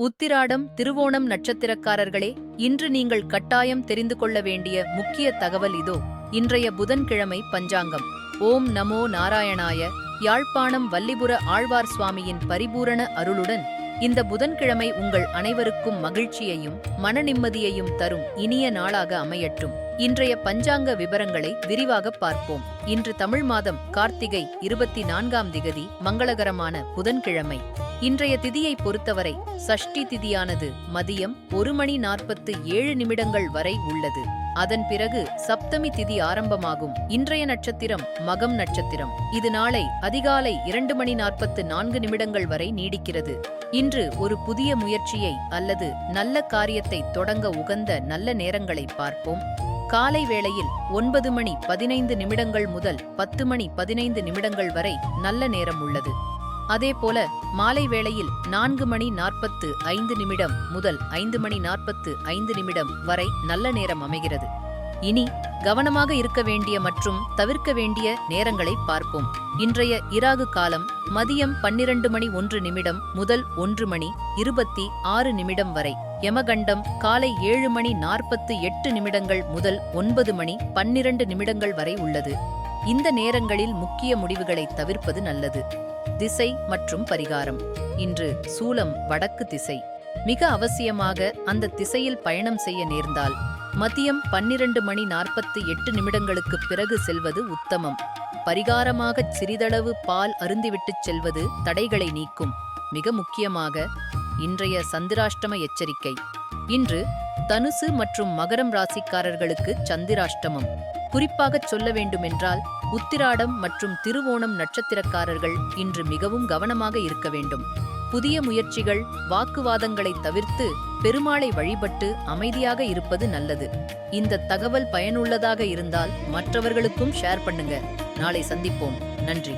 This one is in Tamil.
உத்திராடம் திருவோணம் நட்சத்திரக்காரர்களே இன்று நீங்கள் கட்டாயம் தெரிந்து கொள்ள வேண்டிய முக்கிய தகவல் இதோ. இன்றைய புதன்கிழமை பஞ்சாங்கம். ஓம் நமோ நாராயணாய. யாழ்ப்பாணம் வல்லிபுர ஆழ்வார் சுவாமியின் பரிபூரண அருளுடன் இந்த புதன்கிழமை உங்கள் அனைவருக்கும் மகிழ்ச்சியையும் மன நிம்மதியையும் தரும் இனிய நாளாக அமையட்டும். இன்றைய பஞ்சாங்க விவரங்களை விரிவாக பார்ப்போம். இன்று தமிழ் மாதம் கார்த்திகை இருபத்தி நான்காம் திகதி மங்களகரமான புதன்கிழமை. இன்றைய திதியை பொறுத்தவரை சஷ்டி திதியானது மதியம் ஒரு மணி நாற்பத்து ஏழு நிமிடங்கள் வரை உள்ளது. அதன் பிறகு சப்தமி திதி ஆரம்பமாகும். இன்றைய நட்சத்திரம் மகம் நட்சத்திரம். இது நாளை அதிகாலை இரண்டு மணி நாற்பத்து நான்கு நிமிடங்கள் வரை நீடிக்கிறது. இன்று ஒரு புதிய முயற்சியை அல்லது நல்ல காரியத்தை தொடங்க உகந்த நல்ல நேரங்களை பார்ப்போம். காலை வேளையில் ஒன்பது மணி பதினைந்து நிமிடங்கள் முதல் பத்து மணி பதினைந்து நிமிடங்கள் வரை நல்ல நேரம் உள்ளது. அதேபோல மாலை வேளையில் நான்கு மணி நாற்பத்து ஐந்து நிமிடம் முதல் ஐந்து மணி நாற்பத்து ஐந்து நிமிடம் வரை நல்ல நேரம் அமைகிறது. இனி கவனமாக இருக்க வேண்டிய மற்றும் தவிர்க்க வேண்டிய நேரங்களை பார்ப்போம். இன்றைய இராகு காலம் மதியம் பன்னிரண்டு மணி ஒன்று நிமிடம் முதல் ஒன்று மணி இருபத்தி ஆறு நிமிடம் வரை. யமகண்டம் காலை ஏழு மணி நாற்பத்து எட்டு நிமிடங்கள் முதல் ஒன்பது மணி பன்னிரண்டு நிமிடங்கள் வரை உள்ளது. இந்த நேரங்களில் முக்கிய முடிவுகளை தவிர்ப்பது நல்லது. திசை மற்றும் பரிகாரம். இன்று சூலம் வடக்கு திசை. மிக அவசியமாக அந்த திசையில் பயணம் செய்ய நேர்ந்தால் மதியம் பன்னிரண்டு மணி நாற்பத்தி எட்டு நிமிடங்களுக்கு பிறகு செல்வது உத்தமம். பரிகாரமாகச் சிறிதளவு பால் அருந்திவிட்டுச் செல்வது தடைகளை நீக்கும். மிக முக்கியமாக இன்றைய சந்திராஷ்டம எச்சரிக்கை. இன்று தனுசு மற்றும் மகரம் ராசிக்காரர்களுக்கு சந்திராஷ்டமம். குறிப்பாகச் சொல்ல வேண்டுமென்றால் உத்திராடம் மற்றும் திருவோணம் நட்சத்திரக்காரர்கள் இன்று மிகவும் கவனமாக இருக்க வேண்டும். புதிய முயற்சிகள் வாக்குவாதங்களை தவிர்த்து பெருமாளை வழிபட்டு அமைதியாக இருப்பது நல்லது. இந்த தகவல் பயனுள்ளதாக இருந்தால் மற்றவர்களுக்கும் ஷேர் பண்ணுங்க. நாளை சந்திப்போம். நன்றி.